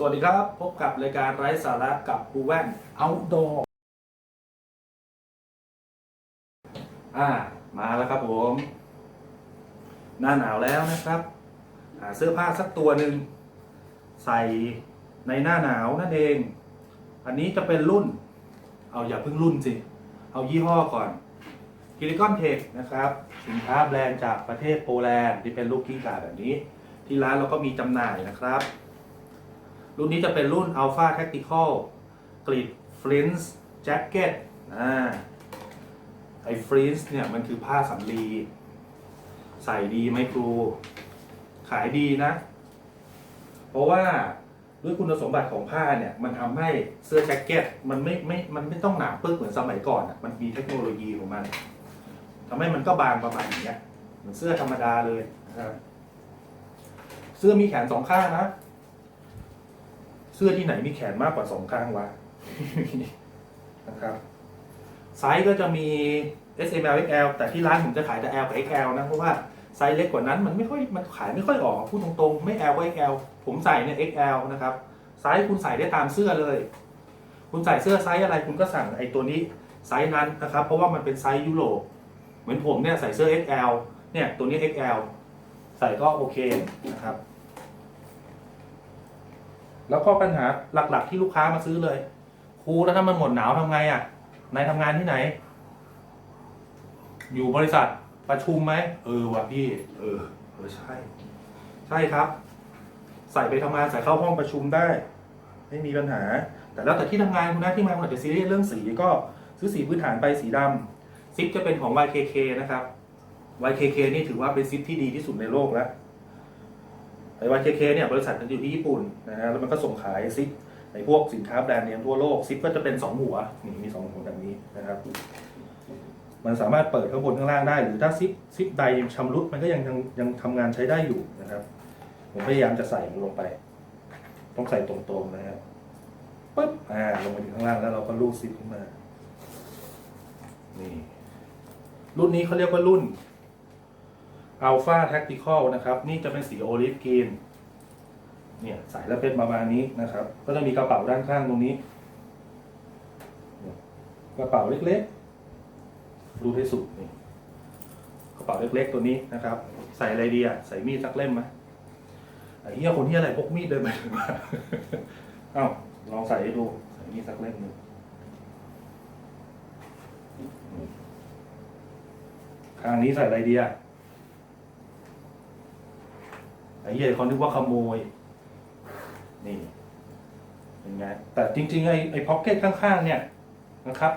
สวัสดีครับ พบกับรายการไร้สาระกับปูแว่นเอาดออ่า มาแล้วครับผม หน้าหนาวแล้วนะครับหาเสื้อผ้าสักตัวหนึ่งใส่ในหน้าหนาวนั่นเอง อันนี้จะเป็นรุ่น เอาอย่าเพิ่งรุ่นสิ เอายี่ห้อก่อนกิลิคอนเทคนะครับ สินค้าแบรนด์จากประเทศโปแลนด์ที่เป็นลูกกิ้งก่าแบบนี้ ที่ร้านเราก็มีจำหน่ายนะครับ รุ่นนี้จะเป็นรุ่น Alpha Tactical กรีด Flints Jacket อ่าไอ้ Flints เนี่ยมันคือผ้าสำลี ใส่ดีไหมครู ขายดีนะ เพราะว่าด้วยคุณสมบัติของผ้าเนี่ย มันทำให้เสื้อแจ็คเก็ตมันไม่ไม่มันไม่ต้องหนาปึ๊กเหมือนสมัยก่อนอะมันมีเทคโนโลยีของมันทำให้มันก็บางประมาณอย่างเงี้ยเหมือนเสื้อธรรมดาเลยนะเสื้อมีแขนสองข้างนะ เสื้อที่ไหนมีแขนมากกว่าสองข้างวะนะครับไซส์ก็จะมี S M L X L แต่ที่ร้านผมจะขายแต่ L กับ X L นะเพราะว่าไซส์เล็กกว่านั้นมันไม่ค่อยมันขายไม่ค่อยออกพูดตรงๆ ไม่ L ก็ X L ผมใส่เนี่ย X L นะครับไซส์คุณใส่ได้ตามเสื้อเลย คุณใส่เสื้อไซส์อะไรคุณก็สั่งไอ้ตัวนี้ไซส์นั้นนะครับ เพราะว่ามันเป็นไซส์ยุโรปเหมือนผมเนี่ยใส่เสื้อ XL เนี่ยตัวนี้ XL ใส่ก็โอเคนะครับ แล้วก็ปัญหาหลักๆ ที่ลูกค้ามาซื้อเลย ครูแล้วถ้ามันหมดหนาวทำไงอะนายทำงานที่ไหน อยู่บริษัทประชุมไหมเออว่ะพี่ เออเออใช่ ใช่ครับ ใส่ไปทำงานใส่เข้าห้องประชุมได้ ไม่มีปัญหา แต่แล้วแต่ที่ทำงานคุณนะที่มาคุณอาจจะซีเรียสเรื่องสีก็ซื้อสีพื้นฐานไปสีดำซิปจะเป็นของ YKK นะครับ YKK นี่ถือว่าเป็นซิปที่ดีที่สุดในโลกแล้ว ไอ้ YKK เนี่ยบริษัทมันอยู่ที่ญี่ปุ่นนะฮะแล้วมันก็ส่งขายซิปในพวกสินค้าแบรนด์เนมทั่วโลกซิปก็จะเป็นสองหัวนี่มีสองหัวแบบนี้นะครับ มันสามารถเปิดข้างบนข้างล่างได้ หรือถ้าซิปซิปใดชำรุดมันก็ยังยังยังทำงานใช้ได้อยู่นะครับ ผมพยายามจะใส่มันลงไป ต้องใส่ตรงๆนะครับปึ๊บอ่าลงไปถึงข้างล่างแล้วเราก็ลูดซิปขึ้นมา นี่รุ่นนี้เขาเรียกว่ารุ่น Alpha Tactical นะครับ นี่จะเป็นสีโอลิฟกรีนเนี่ยใส่แล้วเป็นประมาณนี้นะครับ ก็จะมีกระเป๋าด้านข้างตรงนี้ กระเป๋าเล็กๆ ดูให้สุดนี่กระเป๋าเล็กๆตัวนี้นะครับ ใส่อะไรดีอะใส่มีดสักเล่มไหมไอ้เหี้ยคนที่อะไรพกมีดเดินไปมาเอ้าลองใส่ให้ดูใส่มีดสักเล่มหนึ่งข้างนี้ใส่อะไรดีอะ ไอ้เหี้ยเขานึกว่าขโมย นี่เป็นไงแต่จริง ๆ ไอ้ไอ้พ็อกเก็ตข้างๆ เนี่ยนะครับ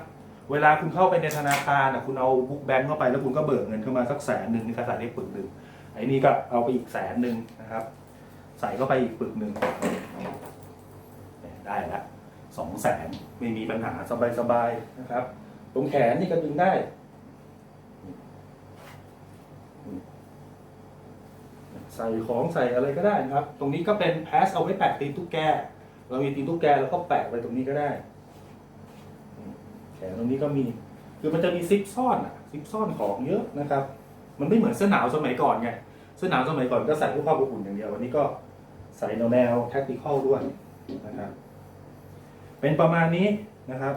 เวลาคุณเข้าไปในธนาคารนะคุณเอาบุ๊กแบงค์เข้าไปแล้วคุณก็เบิกเงินเข้ามาสักแสนหนึ่งนี่ก็ใส่ได้ปึกหนึ่งไอ้นี่ก็เอาไปอีกแสนหนึ่งนะครับ ใส่เข้าไปอีกปึกหนึ่งได้ละสองแสนไม่มีปัญหาสบายๆนะครับ ตรงแขนนี่ก็ดึงได้ ใส่ของใส่อะไรก็ได้นะครับ ตรงนี้ก็เป็นแพสเอาไว้แปะตีนตุ๊กแก เรามีตีนตุ๊กแกแล้วก็แปะไว้ตรงนี้ก็ได้ แขนตรงนี้ก็มี คือมันจะมีซิปซ่อนอะซิปซ่อนของเยอะนะครับ มันไม่เหมือนเสื้อหนาวสมัยก่อนไง เสื้อหนาวสมัยก่อนก็ใส่เพื่อความอบอุ่นอย่างเดียว วันนี้ก็ใส่แนวแนวแท็กติคอลด้วยนะครับ เป็นประมาณนี้นะครับ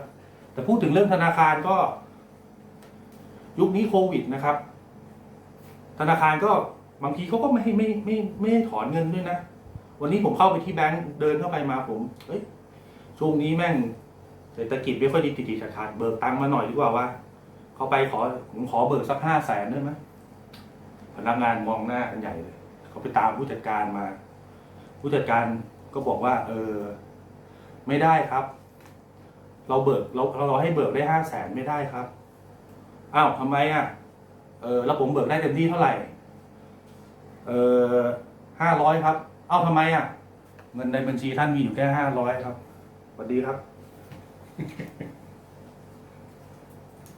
แต่พูดถึงเรื่องธนาคารก็ ยุคนี้โควิดนะครับ ธนาคารก็ บางทีเขาก็ไม่ให้ไม่ไม่ไม่ให้ถอนเงินด้วยนะ วันนี้ผมเข้าไปที่แบงก์เดินเข้าไปมาผมเฮ้ยช่วงนี้แม่งเศรษฐกิจไม่ค่อยดีติดๆขาดๆเบิกตังค์มาหน่อยดีกว่าว่าเขาไปขอผมขอเบิกสักห้าแสนได้ไหมพนักงานมองหน้ากันใหญ่เลยเขาไปตามผู้จัดการมา ผู้จัดการก็บอกว่า เออ ไม่ได้ครับ เราเบิกเราเราให้เบิกได้ห้าแสนไม่ได้ครับอ้าวทำไมอะเออแล้วผมเบิกได้เต็มที่เท่าไหร่ เออห้าร้อยครับ เอ้าทำไมอะ เงินในบัญชีท่านมีอยู่แค่ห้าร้อยครับสวัสดีครับ